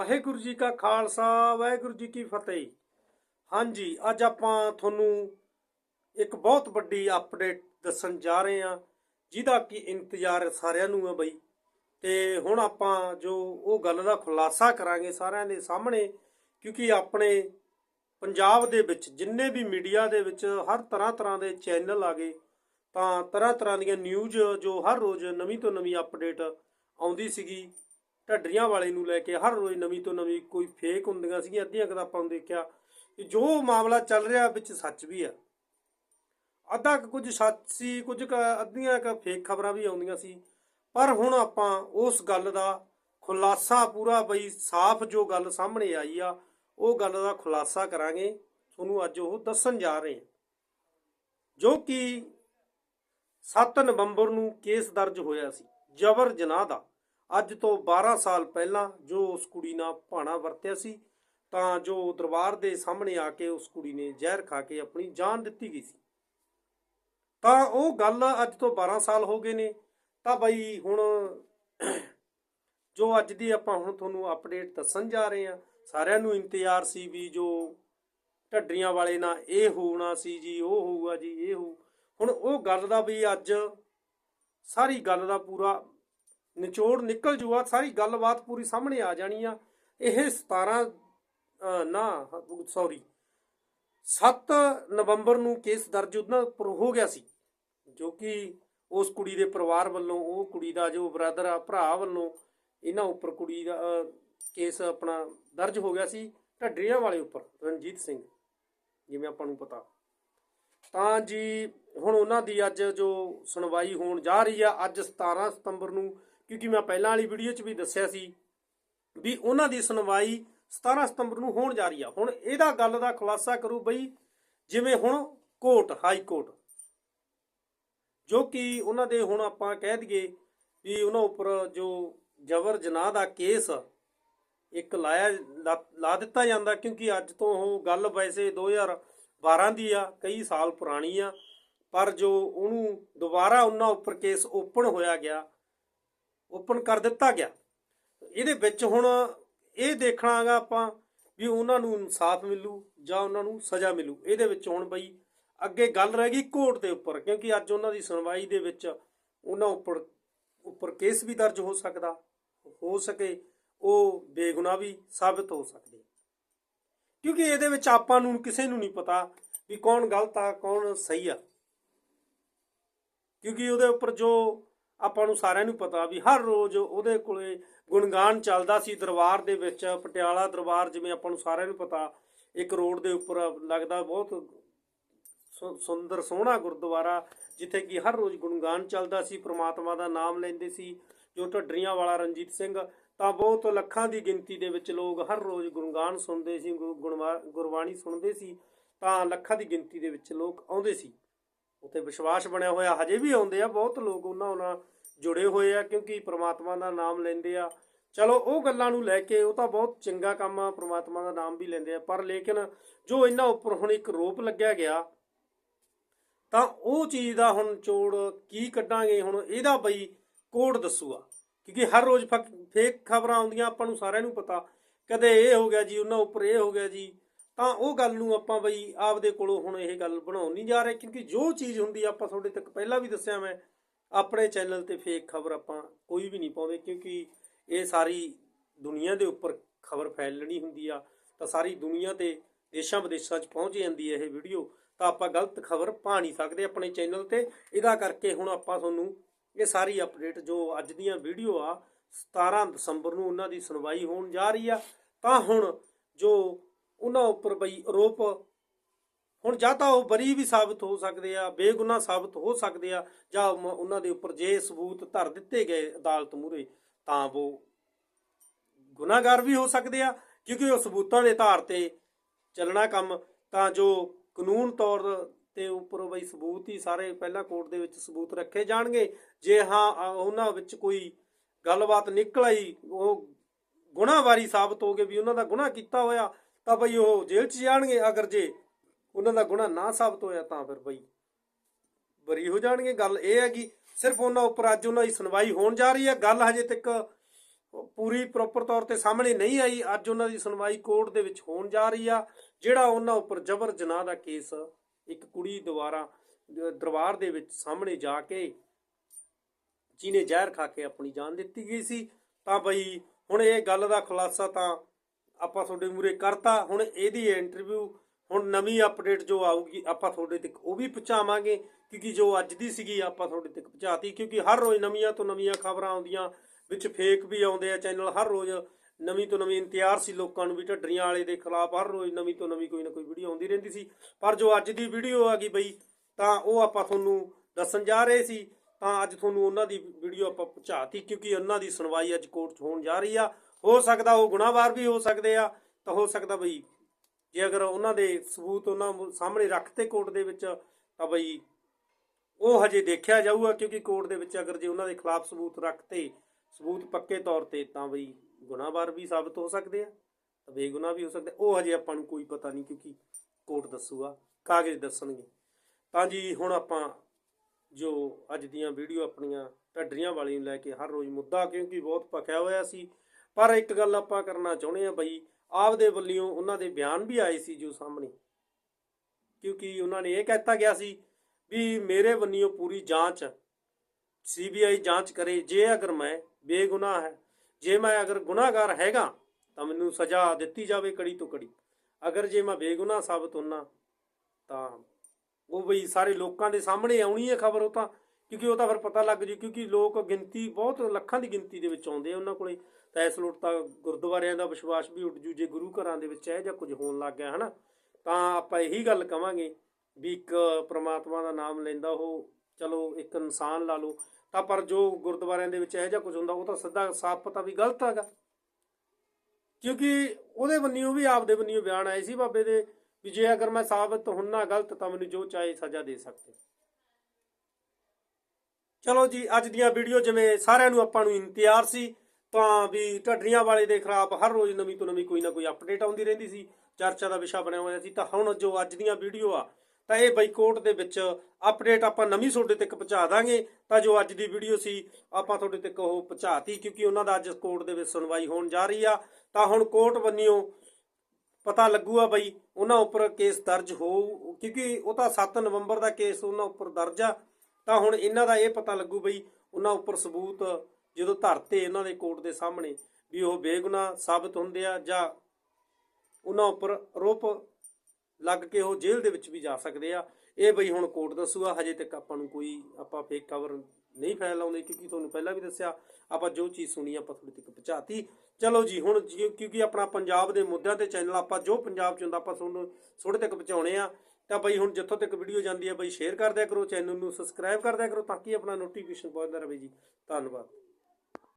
ਵਾਹਿਗੁਰੂ ਜੀ ਕਾ ਖਾਲਸਾ, ਵਾਹਿਗੁਰੂ ਜੀ ਕੀ ਫਤਿਹ। ਹਾਂਜੀ, ਅੱਜ ਆਪਾਂ ਤੁਹਾਨੂੰ ਇੱਕ ਬਹੁਤ ਵੱਡੀ ਅਪਡੇਟ ਦੱਸਣ ਜਾ ਰਹੇ ਹਾਂ, ਜਿਹਦਾ ਕਿ ਇੰਤਜ਼ਾਰ ਸਾਰਿਆਂ ਨੂੰ ਹੈ ਬਈ। ਤੇ ਹੁਣ ਆਪਾਂ ਜੋ ਉਹ ਗੱਲ ਦਾ ਖੁਲਾਸਾ ਕਰਾਂਗੇ ਸਾਰਿਆਂ ਦੇ ਸਾਹਮਣੇ, ਕਿਉਂਕਿ ਆਪਣੇ ਪੰਜਾਬ ਦੇ ਵਿੱਚ ਜਿੰਨੇ ਵੀ ਮੀਡੀਆ ਦੇ ਵਿੱਚ ਹਰ ਤਰ੍ਹਾਂ ਤਰ੍ਹਾਂ ਦੇ ਚੈਨਲ ਆ ਗਏ, ਤਾਂ ਤਰ੍ਹਾਂ ਤਰ੍ਹਾਂ ਦੀਆਂ ਨਿਊਜ਼ ਜੋ ਹਰ ਰੋਜ਼ ਨਵੀਂ ਤੋਂ ਨਵੀਂ ਅਪਡੇਟ ਆਉਂਦੀ ਸੀਗੀ। ਢੱਡਰੀਆਂ ਵਾਲੇ ਨੂੰ ਲੈ ਕੇ ਹਰ ਰੋਜ਼ ਨਵੀਂ ਤੋਂ ਨਵੀਂ ਕੋਈ ਫੇਕ ਹੁੰਦੀਆਂ ਸੀਗੀਆਂ, ਅੱਧੀਆਂ ਕਿਤਾਬਾਂ ਨੂੰ ਦੇਖਿਆ ਕਿ ਜੋ ਮਾਮਲਾ ਚੱਲ ਰਿਹਾ ਵਿੱਚ ਸੱਚ ਵੀ ਆ। ਅੱਧਾ ਕੁ ਕੁਝ ਸੱਚ ਸੀ, ਕੁਝ ਕੁ ਅੱਧੀਆਂ ਕ ਫੇਕ ਖਬਰਾਂ ਵੀ ਆਉਂਦੀਆਂ ਸੀ। ਪਰ ਹੁਣ ਆਪਾਂ ਉਸ ਗੱਲ ਦਾ ਖੁਲਾਸਾ ਪੂਰਾ ਬਈ ਸਾਫ਼ ਜੋ ਗੱਲ ਸਾਹਮਣੇ ਆਈ ਆ, ਉਹ ਗੱਲ ਦਾ ਖੁਲਾਸਾ ਕਰਾਂਗੇ। ਤੁਹਾਨੂੰ ਅੱਜ ਉਹ ਦੱਸਣ ਜਾ ਰਹੇ ਹਾਂ। ਜੋ ਕਿ 7 ਨਵੰਬਰ ਨੂੰ ਕੇਸ ਦਰਜ ਹੋਇਆ ਸੀ ਜਬਰ ਜਨਾਹ ਦਾ। ਅੱਜ ਤੋਂ 12 ਸਾਲ ਪਹਿਲਾਂ ਜੋ ਉਸ ਕੁੜੀ ਨਾਲ ਭਾਣਾ ਵਰਤਿਆ ਸੀ, ਤਾਂ ਜੋ ਦਰਬਾਰ ਦੇ ਸਾਹਮਣੇ ਆ ਕੇ ਉਸ ਕੁੜੀ ਨੇ ਜ਼ਹਿਰ ਖਾ ਕੇ ਆਪਣੀ ਜਾਨ ਦਿੱਤੀ ਗਈ ਸੀ। ਤਾਂ ਉਹ ਗੱਲ ਅੱਜ ਤੋਂ 12 ਸਾਲ ਹੋ ਗਏ ਨੇ। ਤਾਂ ਬਈ ਹੁਣ ਜੋ ਅੱਜ ਦੀ ਆਪਾਂ ਹੁਣ ਤੁਹਾਨੂੰ ਅਪਡੇਟ ਦੱਸਣ ਜਾ ਰਹੇ ਹਾਂ, ਸਾਰਿਆਂ ਨੂੰ ਇੰਤਜ਼ਾਰ ਸੀ ਵੀ ਜੋ ਢੱਡਰੀਆਂ ਵਾਲੇ ਨਾਲ ਇਹ ਹੋਣਾ ਸੀ ਜੀ, ਉਹ ਹੋਊਗਾ ਜੀ, ਇਹ ਹੋ ਹੁਣ ਉਹ ਗੱਲ ਦਾ ਵੀ ਅੱਜ ਸਾਰੀ ਗੱਲ ਦਾ ਪੂਰਾ ਨਿਚੋੜ ਨਿਕਲ ਜੂਗਾ ਸਾਰੀ ਗੱਲਬਾਤ ਪੂਰੀ ਸਾਹਮਣੇ ਆ ਜਾਣੀ ਆ। ਇਹ 17 ਨਾ ਸੌਰੀ 7 ਨਵੰਬਰ ਨੂੰ ਕੇਸ ਦਰਜ ਉਹਨਾਂ ਉੱਪਰ ਹੋ ਗਿਆ ਸੀ, ਜੋ ਕਿ ਉਸ ਕੁੜੀ ਦੇ ਪਰਿਵਾਰ ਵੱਲੋਂ, ਉਹ ਕੁੜੀ ਦਾ ਜੋ ਬ੍ਰਦਰ ਆ, ਭਰਾ ਵੱਲੋਂ ਇਹਨਾਂ ਉੱਪਰ ਕੁੜੀ ਦਾ ਕੇਸ ਆਪਣਾ ਦਰਜ ਹੋ ਗਿਆ ਸੀ, ਢੱਡਰੀਆਂ ਵਾਲੇ ਉੱਪਰ, ਰਣਜੀਤ ਸਿੰਘ, ਜਿਵੇਂ ਆਪਾਂ ਨੂੰ ਪਤਾ। ਤਾਂ ਜੀ, ਹੁਣ ਉਹਨਾਂ ਦੀ ਅੱਜ ਜੋ ਸੁਣਵਾਈ ਹੋਣ ਜਾ ਰਹੀ ਆ, ਅੱਜ 17 ਸਤੰਬਰ ਨੂੰ ਕਿਉਂਕਿ ਮੈਂ ਪਹਿਲਾਂ ਵਾਲੀ ਵੀਡੀਓ 'ਚ ਵੀ ਦੱਸਿਆ ਸੀ ਵੀ ਉਹਨਾਂ ਦੀ ਸੁਣਵਾਈ 17 ਸਤੰਬਰ ਨੂੰ ਹੋਣ ਜਾ ਰਹੀ ਆ। ਹੁਣ ਇਹਦਾ ਗੱਲ ਦਾ ਖੁਲਾਸਾ ਕਰੂ ਬਈ, ਜਿਵੇਂ ਹੁਣ ਕੋਰਟ ਹਾਈ ਕੋਰਟ ਜੋ ਕਿ ਉਹਨਾਂ ਦੇ ਹੁਣ ਆਪਾਂ ਕਹਿ ਦਈਏ ਵੀ ਉਹਨਾਂ ਉੱਪਰ ਜੋ ਜਬਰ ਜਨਾਹ ਦਾ ਕੇਸ ਇੱਕ ਲਾਇਆ, ਲਾ- ਲਾ ਦਿੱਤਾ ਜਾਂਦਾ ਕਿਉਂਕਿ ਅੱਜ ਤੋਂ ਉਹ ਗੱਲ ਵੈਸੇ 2012 ਦੀ ਆ, ਕਈ ਸਾਲ ਪੁਰਾਣੀ ਆ, ਪਰ ਜੋ ਉਹਨੂੰ ਦੁਬਾਰਾ ਉਹਨਾਂ ਉੱਪਰ ਕੇਸ ਓਪਨ ਹੋਇਆ ਗਿਆ ਓਪਨ ਕਰ ਦਿੱਤਾ ਗਿਆ। ਇਹਦੇ ਵਿੱਚ ਹੁਣ ਇਹ ਦੇਖਣਾਗਾ ਆਪਾਂ ਵੀ ਉਹਨਾਂ ਨੂੰ ਇਨਸਾਫ ਮਿਲੂ ਜਾਂ ਉਹਨਾਂ ਨੂੰ ਸਜ਼ਾ ਮਿਲੂ। ਇਹਦੇ ਵਿੱਚ ਹੁਣ ਬਈ ਅੱਗੇ ਗੱਲ ਰਹਿ ਗਈ ਕੋਰਟ ਦੇ ਉੱਪਰ, ਕਿਉਂਕਿ ਅੱਜ ਉਹਨਾਂ ਦੀ ਸੁਣਵਾਈ ਦੇ ਵਿੱਚ ਉਹਨਾਂ ਉੱਪਰ ਉੱਪਰ ਕੇਸ ਵੀ ਦਰਜ ਹੋ ਸਕਦਾ, ਹੋ ਸਕੇ, ਉਹ ਬੇਗੁਨਾਹ ਵੀ ਸਾਬਤ ਹੋ ਸਕਦੇ। ਕਿਉਂਕਿ ਇਹਦੇ ਵਿੱਚ ਆਪਾਂ ਨੂੰ ਕਿਸੇ ਨੂੰ ਨਹੀਂ ਪਤਾ ਵੀ ਕੌਣ ਗਲਤ ਆ, ਕੌਣ ਸਹੀ ਆ। ਕਿਉਂਕਿ ਉਹਦੇ ਉੱਪਰ ਜੋ ਆਪਾਂ ਨੂੰ ਸਾਰਿਆਂ ਨੂੰ ਪਤਾ ਵੀ ਹਰ ਰੋਜ਼ ਉਹਦੇ ਕੋਲੇ ਗੁਣਗਾਨ ਚੱਲਦਾ ਸੀ ਦਰਬਾਰ ਦੇ ਵਿੱਚ, ਪਟਿਆਲਾ ਦਰਬਾਰ ਜਿਵੇਂ ਆਪਾਂ ਨੂੰ ਸਾਰਿਆਂ ਨੂੰ ਪਤਾ, ਇੱਕ ਰੋਡ ਦੇ ਉੱਪਰ ਲੱਗਦਾ ਬਹੁਤ ਸੁ- ਸੁੰਦਰ ਸੋਹਣਾ ਗੁਰਦੁਆਰਾ, ਜਿੱਥੇ ਕਿ ਹਰ ਰੋਜ਼ ਗੁਣਗਾਨ ਚੱਲਦਾ ਸੀ, ਪ੍ਰਮਾਤਮਾ ਦਾ ਨਾਮ ਲੈਂਦੇ ਸੀ, ਜੋ ਢੱਡਰੀਆਂ ਵਾਲਾ ਰਣਜੀਤ ਸਿੰਘ, ਤਾਂ ਬਹੁਤ ਲੱਖਾਂ ਦੀ ਗਿਣਤੀ ਦੇ ਵਿੱਚ ਲੋਕ ਹਰ ਰੋਜ਼ ਗੁਣਗਾਨ ਸੁਣਦੇ ਸੀ, ਗੁ- ਗੁਣਵਾ- ਗੁਰਬਾਣੀ ਸੁਣਦੇ ਸੀ, ਤਾਂ ਲੱਖਾਂ ਦੀ ਗਿਣਤੀ ਦੇ ਵਿੱਚ ਲੋਕ ਆਉਂਦੇ ਸੀ। ਉੱਥੇ ਵਿਸ਼ਵਾਸ ਬਣਿਆ ਹੋਇਆ, ਹਜੇ ਵੀ ਆਉਂਦੇ ਆ, ਬਹੁਤ ਲੋਕ ਉਹਨਾਂ ਉਹਨਾਂ ਜੁੜੇ ਹੋਏ ਆ, ਕਿਉਂਕਿ ਪ੍ਰਮਾਤਮਾ ਦਾ ਨਾਮ ਲੈਂਦੇ ਆ। ਚਲੋ, ਉਹ ਗੱਲਾਂ ਨੂੰ ਲੈ ਕੇ ਉਹ ਤਾਂ ਬਹੁਤ ਚੰਗਾ ਕੰਮ ਆ, ਪ੍ਰਮਾਤਮਾ ਦਾ ਨਾਮ ਵੀ ਲੈਂਦੇ ਆ, ਪਰ ਲੇਕਿਨ ਜੋ ਇਹਨਾਂ ਉੱਪਰ ਹੁਣ ਇੱਕ ਰੋਪ ਲੱਗਿਆ ਗਿਆ, ਤਾਂ ਉਹ ਚੀਜ਼ ਦਾ ਹੁਣ ਚੋੜ ਕੀ ਕੱਢਾਂਗੇ, ਹੁਣ ਇਹਦਾ ਬਈ ਕੋਡ ਦੱਸੂਗਾ। ਕਿਉਂਕਿ ਹਰ ਰੋਜ਼ ਫੇਕ ਖਬਰਾਂ ਆਉਂਦੀਆਂ, ਆਪਾਂ ਨੂੰ ਸਾਰਿਆਂ ਨੂੰ ਪਤਾ। ਕਦੇ ਇਹ ਹੋ ਗਿਆ ਜੀ, ਉਹਨਾਂ ਉੱਪਰ ਇਹ ਹੋ ਗਿਆ ਜੀ। ਤਾਂ ਉਹ ਗੱਲ ਨੂੰ ਆਪਾਂ ਬਈ ਆਪਦੇ ਕੋਲੋਂ ਹੁਣ ਇਹ ਗੱਲ ਬਣਾਉਣ ਨਹੀਂ ਜਾ ਰਹੇ, ਕਿਉਂਕਿ ਜੋ ਚੀਜ਼ ਹੁੰਦੀ ਆਪਾਂ ਤੁਹਾਡੇ ਤੱਕ ਪਹਿਲਾਂ ਵੀ ਦੱਸਿਆ ਮੈਂ, ਆਪਣੇ ਚੈਨਲ ਤੇ ਫੇਕ ਖਬਰ ਆਪਾਂ ਕੋਈ ਵੀ ਨਹੀਂ ਪਾਉਂਦੇ, ਕਿਉਂਕਿ ਇਹ ਸਾਰੀ ਦੁਨੀਆ ਦੇ ਉੱਪਰ ਖਬਰ ਫੈਲਣੀ ਹੁੰਦੀ ਆ, ਤਾਂ ਸਾਰੀ ਦੁਨੀਆ ਤੇ ਦੇਸ਼ਾਂ ਵਿਦੇਸ਼ਾਂ 'ਚ ਪਹੁੰਚ ਜਾਂਦੀ ਹੈ ਇਹ ਵੀਡੀਓ ਤਾਂ ਆਪਾਂ ਗਲਤ ਖਬਰ ਪਾ ਨਹੀਂ ਸਕਦੇ ਆਪਣੇ ਚੈਨਲ ਤੇ। ਇਹਦਾ ਕਰਕੇ ਹੁਣ ਆਪਾਂ ਤੁਹਾਨੂੰ ਇਹ ਸਾਰੀ ਅਪਡੇਟ ਜੋ ਅੱਜ ਦੀਆਂ ਵੀਡੀਓ ਆ 17 ਦਸੰਬਰ ਨੂੰ ਉਹਨਾਂ ਦੀ ਸੁਣਵਾਈ ਹੋਣ ਜਾ ਰਹੀ ਆ, ਤਾਂ ਹੁਣ ਜੋ ਉਹਨਾਂ ਉੱਪਰ ਬਈ ਆਰੋਪ। ਹੁਣ ਜਾਂ ਤਾਂ ਉਹ ਬਰੀ ਵੀ ਸਾਬਤ ਹੋ ਸਕਦੇ ਆ, ਬੇਗੁਨਾਹ ਸਾਬਤ ਹੋ ਸਕਦੇ ਆ, ਜਾਂ ਉਹਨਾਂ ਦੇ ਉੱਪਰ ਜੇ ਸਬੂਤ ਧਰ ਦਿੱਤੇ ਗਏ ਅਦਾਲਤ ਮੂਹਰੇ, ਤਾਂ ਉਹ ਗੁਨਾਹਗਾਰ ਵੀ ਹੋ ਸਕਦੇ ਆ, ਕਿਉਂਕਿ ਉਹ ਸਬੂਤਾਂ ਦੇ ਆਧਾਰ ਤੇ ਚੱਲਣਾ ਕੰਮ। ਤਾਂ ਜੋ ਕਾਨੂੰਨ ਤੌਰ ਤੇ ਉੱਪਰ ਬਈ ਸਬੂਤ ਹੀ ਸਾਰੇ ਪਹਿਲਾਂ ਕੋਰਟ ਦੇ ਵਿੱਚ ਸਬੂਤ ਰੱਖੇ ਜਾਣਗੇ। ਜੇ ਹਾਂ ਉਹਨਾਂ ਵਿੱਚ ਕੋਈ ਗੱਲਬਾਤ ਨਿਕਲ ਆਈ, ਉਹ ਗੁਨਾਹਵਾਰੀ ਸਾਬਤ ਹੋ ਗਏ ਵੀ ਉਹਨਾਂ ਦਾ ਗੁਨਾਹ ਕੀਤਾ ਹੋਇਆ ਤਾਂ ਬਈ ਉਹ ਜੇਲ੍ਹ 'ਚ ਜਾਣਗੇ, ਅਗਰ ਜੇ ਉਹਨਾਂ ਦਾ ਗੁਨਾਹ ਨਾ ਸਾਬਤ ਹੋਇਆ ਤਾਂ ਫਿਰ ਬਈ ਬਰੀ ਹੋ ਜਾਣਗੇ। ਗੱਲ ਇਹ ਹੈ ਕਿ ਸਿਰਫ ਉਹਨਾਂ ਉੱਪਰ ਅੱਜ ਉਹਨਾਂ ਦੀ ਸੁਣਵਾਈ ਹੋਣ ਜਾ ਰਹੀ ਹੈ। ਗੱਲ ਹਜੇ ਤੱਕ ਪੂਰੀ ਪ੍ਰੋਪਰ ਤੌਰ ਤੇ ਸਾਹਮਣੇ ਨਹੀਂ ਆਈ। ਅੱਜ ਉਹਨਾਂ ਦੀ ਸੁਣਵਾਈ ਕੋਰਟ ਦੇ ਵਿੱਚ ਹੋਣ ਜਾ ਰਹੀ ਆ, ਜਿਹੜਾ ਉਹਨਾਂ ਉੱਪਰ ਜ਼ਬਰ ਜਨਾਹ ਦਾ ਕੇਸ ਇੱਕ ਕੁੜੀ ਦੁਆਰਾ ਦਰਬਾਰ ਦੇ ਵਿੱਚ ਸਾਹਮਣੇ ਜਾ ਕੇ ਜਿਹਨੇ ਜ਼ਹਿਰ ਖਾ ਕੇ ਆਪਣੀ ਜਾਨ ਦਿੱਤੀ ਗਈ ਸੀ। ਤਾਂ ਬਈ ਹੁਣ ਇਹ ਗੱਲ ਦਾ ਖੁਲਾਸਾ ਤਾਂ ਆਪਾਂ ਤੁਹਾਡੇ ਮੂਰੇ ਕਰਤਾ, ਹੁਣ ਇਹਦੀ ਇੰਟਰਵਿਊ ਹੁਣ ਨਵੀਂ ਅਪਡੇਟ ਜੋ ਆਊਗੀ, ਆਪਾਂ ਤੁਹਾਡੇ ਤੱਕ ਉਹ ਵੀ ਪਹੁੰਚਾਵਾਂਗੇ, ਕਿਉਂਕਿ ਜੋ ਅੱਜ ਦੀ ਸੀਗੀ, ਆਪਾਂ ਤੁਹਾਡੇ ਤੱਕ ਪਹੁੰਚਾਤੀ, ਕਿਉਂਕਿ ਹਰ ਰੋਜ਼ ਨਵੀਆਂ ਤੋਂ ਨਵੀਆਂ ਖਬਰਾਂ ਆਉਂਦੀਆਂ, ਵਿੱਚ ਫੇਕ ਵੀ ਆਉਂਦੇ ਆ ਚੈਨਲ ਹਰ ਰੋਜ਼ ਨਵੀਂ ਤੋਂ ਨਵੀਂ ਇੰਤਿਆਰ ਸੀ, ਲੋਕਾਂ ਨੂੰ ਵੀ ਢੱਡਰੀਆਂ ਵਾਲੇ ਦੇ ਖਿਲਾਫ ਹਰ ਰੋਜ਼ ਨਵੀਂ ਤੋਂ ਨਵੀਂ ਕੋਈ ਨਾ ਕੋਈ ਵੀਡੀਓ ਆਉਂਦੀ ਰਹਿੰਦੀ ਸੀ। ਪਰ ਜੋ ਅੱਜ ਦੀ ਵੀਡੀਓ ਆ ਗਈ ਬਈ, ਤਾਂ ਉਹ ਆਪਾਂ ਤੁਹਾਨੂੰ ਦੱਸਣ ਜਾ ਰਹੇ ਸੀ, ਤਾਂ ਅੱਜ ਤੁਹਾਨੂੰ ਉਹਨਾਂ ਦੀ ਵੀਡੀਓ ਆਪਾਂ ਪਹੁੰਚਾਤੀ, ਕਿਉਂਕਿ ਉਹਨਾਂ ਦੀ ਸੁਣਵਾਈ ਅੱਜ ਕੋਰਟ 'ਚ ਹੋਣ ਜਾ ਰਹੀ ਆ। ਹੋ ਸਕਦਾ ਉਹ ਗੁਨਾਹਵਾਰ ਵੀ ਹੋ ਸਕਦੇ ਆ, ਤਾਂ ਹੋ ਸਕਦਾ ਬਈ ਜੇ ਅਗਰ ਉਹਨਾਂ ਦੇ ਸਬੂਤ ਉਹਨਾਂ ਮੁ- ਸਾਹਮਣੇ ਰੱਖਤੇ ਕੋਰਟ ਦੇ ਵਿੱਚ, ਤਾਂ ਬਈ ਉਹ ਹਜੇ ਦੇਖਿਆ ਜਾਊਗਾ, ਕਿਉਂਕਿ ਕੋਰਟ ਦੇ ਵਿੱਚ ਅਗਰ ਜੇ ਉਹਨਾਂ ਦੇ ਖਿਲਾਫ ਸਬੂਤ ਰੱਖਤੇ, ਸਬੂਤ ਪੱਕੇ ਤੌਰ ਤੇ, ਤਾਂ ਬਈ ਗੁਨਾਹਵਾਰ ਵੀ ਸਾਬਤ ਹੋ ਸਕਦੇ ਆ, ਤਾਂ ਬੇਗੁਨਾਹ ਵੀ ਹੋ ਸਕਦੇ ਉਹ ਹਜੇ ਆਪਾਂ ਨੂੰ ਕੋਈ ਪਤਾ ਨਹੀਂ, ਕਿਉਂਕਿ ਕੋਰਟ ਦੱਸੂਗਾ, ਕਾਗਜ਼ ਦੱਸਣਗੇ। ਤਾਂ ਜੀ ਹੁਣ ਆਪਾਂ ਜੋ ਅੱਜ ਦੀਆਂ ਵੀਡੀਓ ਆਪਣੀਆਂ ਢੱਡਰੀਆਂ ਵਾਲੀ ਨੂੰ ਲੈ ਕੇ ਹਰ ਰੋਜ਼ ਮੁੱਦਾ, ਕਿਉਂਕਿ ਬਹੁਤ ਪਕਿਆ ਹੋਇਆ ਸੀ ਪਰ ਇੱਕ ਗੱਲ ਆਪਾਂ ਕਰਨਾ ਚਾਹੁੰਦੇ ਆ ਬਈ, ਆਪਦੇ ਵੱਲੋਂ ਉਹਨਾਂ ਦੇ ਬਿਆਨ ਵੀ ਆਏ ਸੀ ਜੋ ਸਾਹਮਣੇ। ਕਿਉਂਕਿ ਉਹਨਾਂ ਨੇ ਇਹ ਕਹਿਤਾ ਗਿਆ ਸੀ ਵੀ ਮੇਰੇ ਵੱਲੋਂ ਪੂਰੀ ਜਾਂਚ, ਸੀਬੀਆਈ ਜਾਂਚ ਕਰੇ, ਜੇ ਅਗਰ ਮੈਂ ਬੇਗੁਨਾਹ ਹੈ, ਜੇ ਮੈਂ ਅਗਰ ਗੁਨਾਹਗਾਰ ਹੈਗਾ, ਤਾਂ ਮੈਨੂੰ ਸਜ਼ਾ ਦਿੱਤੀ ਜਾਵੇ ਕੜੀ ਤੋਂ ਕੜੀ। ਅਗਰ ਜੇ ਮੈਂ ਬੇਗੁਨਾਹ ਸਾਬਤ ਹੁੰਨਾ, ਤਾਂ ਉਹ ਬਈ ਸਾਰੇ ਲੋਕਾਂ ਦੇ ਸਾਹਮਣੇ ਆਉਣੀ ਹੈ ਖਬਰ, ਉਹ ਤਾਂ ਕਿਉਂਕਿ ਉਹ ਤਾਂ ਫਿਰ ਪਤਾ ਲੱਗ ਜੂ, ਕਿਉਂਕਿ ਲੋਕ ਗਿਣਤੀ, ਬਹੁਤ ਲੱਖਾਂ ਦੀ ਗਿਣਤੀ ਦੇ ਵਿੱਚ ਆਉਂਦੇ ਆ ਉਹਨਾਂ ਕੋਲੇ। ਤਾਂ ਇਸ ਲੋਟ ਤਾਂ ਗੁਰਦੁਆਰਿਆਂ ਦਾ ਵਿਸ਼ਵਾਸ ਵੀ ਉੱਡ ਜੂ, ਜੇ ਗੁਰੂ ਘਰਾਂ ਦੇ ਵਿੱਚ ਇਹ ਜਾਂ ਕੁਝ ਹੋਣ ਲੱਗ ਗਿਆ, ਹਨਾ। ਤਾਂ ਆਪਾਂ ਇਹੀ ਗੱਲ ਕਵਾਂਗੇ ਵੀ ਇੱਕ ਪ੍ਰਮਾਤਮਾ ਦਾ ਨਾਮ ਲੈਂਦਾ ਉਹ, ਚਲੋ ਇੱਕ ਇਨਸਾਨ ਲਾ ਲਓ। ਤਾਂ ਪਰ ਜੋ ਗੁਰਦੁਆਰਿਆਂ ਦੇ ਵਿੱਚ ਇਹ ਜਿਹਾ ਕੁਝ ਹੁੰਦਾ, ਉਹ ਤਾਂ ਸਿੱਧਾ ਸਾਫ਼ ਪਤਾ ਵੀ ਗਲਤ ਹੈਗਾ। ਕਿਉਂਕਿ ਉਹਦੇ ਬੰਨਿਓ ਵੀ, ਆਪਦੇ ਬੰਨਿਓ ਬਿਆਨ ਆਏ ਸੀ ਬਾਬੇ ਦੇ, ਵੀ ਜੇ ਅਗਰ ਮੈਂ ਸਾਬਤ ਹੁੰਨਾ ਗਲਤ, ਤਾਂ ਮੈਨੂੰ ਜੋ ਚਾਹੇ ਸਜ਼ਾ ਦੇ ਸਕਦੇ। ਚਲੋ ਜੀ, ਅੱਜ ਦੀਆਂ ਵੀਡੀਓ ਜਿਵੇਂ ਸਾਰਿਆਂ ਨੂੰ ਆਪਾਂ ਨੂੰ ਇੰਤਜ਼ਾਰ ਸੀ, ਤਾਂ ਵੀ ਢੱਡਰੀਆਂ ਵਾਲੇ ਦੇ ਖਿਲਾਫ ਹਰ ਰੋਜ਼ ਨਵੀਂ ਤੋਂ ਨਵੀਂ ਕੋਈ ਨਾ ਕੋਈ ਅਪਡੇਟ ਆਉਂਦੀ ਰਹਿੰਦੀ ਸੀ, ਚਰਚਾ ਦਾ ਵਿਸ਼ਾ ਬਣਿਆ ਹੋਇਆ ਸੀ। ਤਾਂ ਹੁਣ ਜੋ ਅੱਜ ਦੀਆਂ ਵੀਡੀਓ ਆ, ਤਾਂ ਇਹ ਬਾਈਕੋਟ ਦੇ ਵਿੱਚ ਅਪਡੇਟ ਆਪਾਂ ਨਵੀਂ ਤੁਹਾਡੇ ਤੱਕ ਪਹੁੰਚਾ ਦਾਂਗੇ। ਤਾਂ ਜੋ ਅੱਜ ਦੀ ਵੀਡੀਓ ਸੀ, ਆਪਾਂ ਤੁਹਾਡੇ ਤੱਕ ਉਹ ਪਹੁੰਚਾਤੀ, ਕਿਉਂਕਿ ਉਹਨਾਂ ਦਾ ਅੱਜ ਕੋਰਟ ਦੇ ਵਿੱਚ ਸੁਣਵਾਈ ਹੋਣ ਜਾ ਰਹੀ ਆ। ਤਾਂ ਹੁਣ ਕੋਰਟ ਬੰਨਿਓ ਪਤਾ ਲੱਗੂਗਾ ਬਈ ਉਹਨਾਂ ਉੱਪਰ ਕੇਸ ਦਰਜ ਹੋ, ਕਿਉਂਕਿ ਉਹ ਤਾਂ 7 ਨਵੰਬਰ ਦਾ ਕੇਸ ਉਹਨਾਂ ਉੱਪਰ ਦਰਜ ਆ। ਤਾਂ ਹੁਣ ਇਹਨਾਂ ਦਾ ਇਹ ਪਤਾ ਲੱਗੂ ਬਈ ਉਹਨਾਂ ਉੱਪਰ ਸਬੂਤ ਜਦੋਂ ਧਰਤੇ ਇਹਨਾਂ ਦੇ ਕੋਰਟ ਦੇ ਸਾਹਮਣੇ ਵੀ ਉਹ ਬੇਗੁਨਾਹ ਸਾਬਤ ਹੁੰਦੇ ਆ ਜਾਂ ਉਹਨਾਂ ਉੱਪਰ ਆਰੋਪ ਲੱਗ ਕੇ ਉਹ ਜੇਲ੍ਹ ਦੇ ਵਿੱਚ ਵੀ ਜਾ ਸਕਦੇ ਆ। ਇਹ ਬਈ ਹੁਣ ਕੋਰਟ ਦੱਸੂਗਾ, ਹਜੇ ਤੱਕ ਆਪਾਂ ਨੂੰ ਕੋਈ, ਆਪਾਂ ਫੇਕ ਕਵਰ ਨਹੀਂ ਫੈਲਾਉਂਦੇ ਕਿਉਂਕਿ ਤੁਹਾਨੂੰ ਪਹਿਲਾਂ ਵੀ ਦੱਸਿਆ, ਆਪਾਂ ਜੋ ਚੀਜ਼ ਸੁਣੀ ਆਪਾਂ ਤੁਹਾਡੇ ਤੱਕ ਪਹੁੰਚਾਤੀ। ਚਲੋ ਜੀ, ਹੁਣ ਜੀ- ਕਿਉਂਕਿ ਆਪਣਾ ਪੰਜਾਬ ਦੇ ਮੁੱਦਿਆਂ ਤੇ ਚੈਨਲ ਆਪਾਂ ਜੋ ਪੰਜਾਬ ਚ ਹੁੰਦਾ, ਆਪਾਂ ਤੁਹਾਨੂੰ ਤੁਹਾਡੇ ਤੱਕ ਪਹੁੰਚਾਉਣੇ ਆ। ਤਾਂ ਬਈ ਹੁਣ ਜਿੱਥੋਂ ਤੱਕ ਵੀਡੀਓ ਜਾਂਦੀ ਹੈ ਬਈ ਸ਼ੇਅਰ ਕਰ ਦਿਆ ਕਰੋ ਚੈਨਲ ਨੂੰ ਸਬਸਕ੍ਰਾਈਬ ਕਰ ਦਿਆ ਕਰੋ ਤਾਂ ਕਿ ਆਪਣਾ ਨੋਟੀਫਿਕੇਸ਼ਨ ਪਹੁੰਚਦਾ ਰਹੇ ਜੀ। ਧੰਨਵਾਦ।